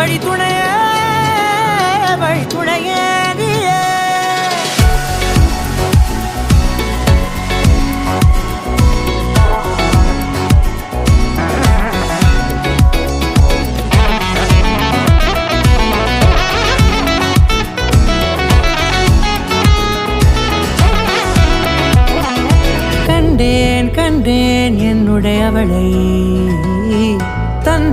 துணையே வழி துணையே நீயே. கண்டேன் கண்டேன் என்னுடைய அவளை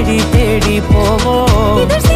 தேடி தேடி போவோம்.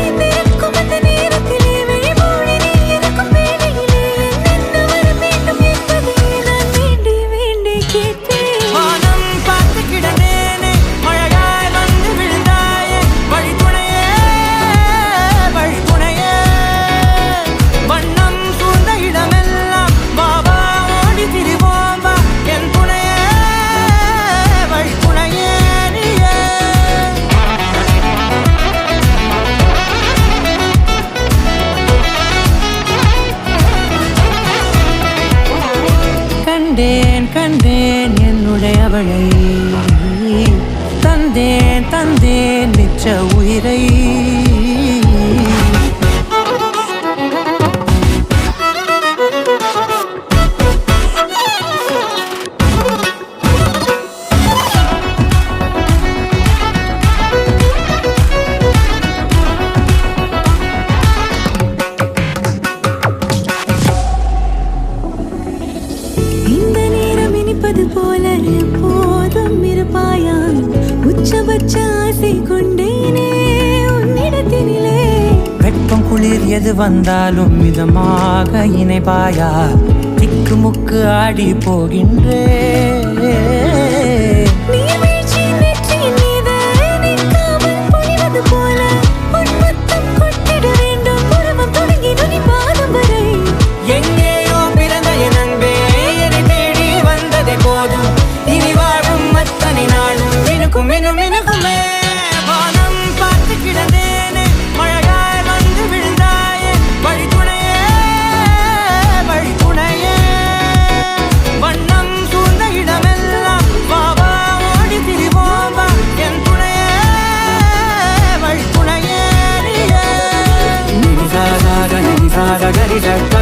கண்டேன் கண்டேன் என்னுடைய அவளை தந்தேன் தந்தேன் மிச்ச உயிரை. எப்போதும் உச்சபட்ச ஆசை கொண்டேனே உன்னிடத்தினிலே. வெப்பம் குளிர் எது வந்தாலும் மிதமாக இணைப்பாயா? திக்கு முக்கு ஆடி போகின்றே. desire